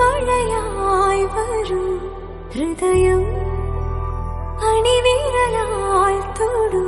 മഴയായി വരും ഹൃദയം അണിവിരലാൽ തൊടൂ.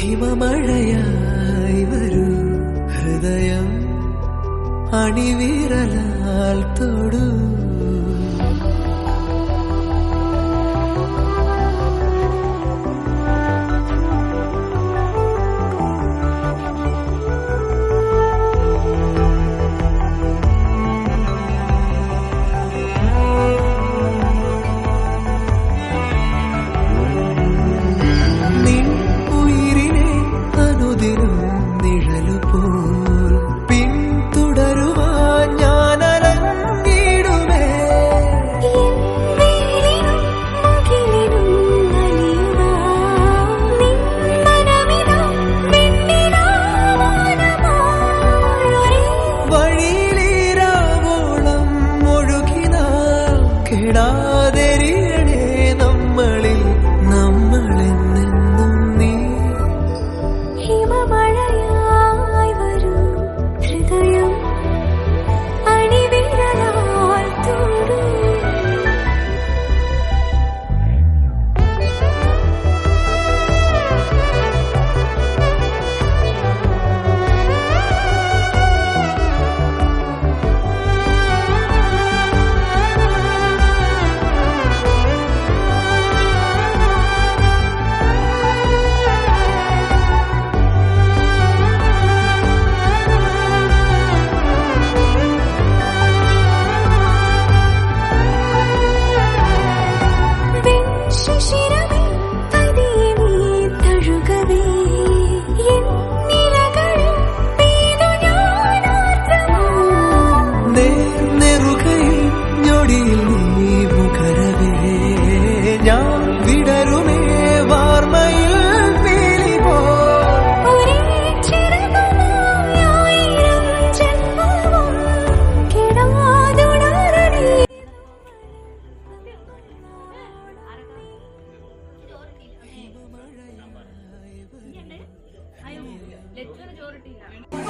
ഹിമമഴയായി വരൂ. ഹൃദയം അണിവിരലാൽ തൊടൂ. ಮೆಜಾರಿಟಿನ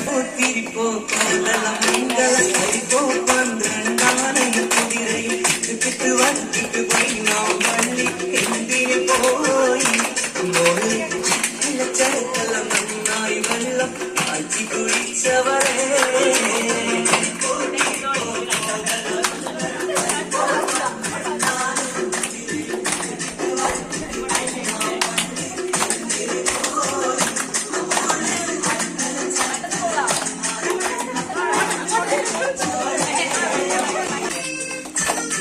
போத்திரிப்போ கோலலம் மங்கள சரிப்போ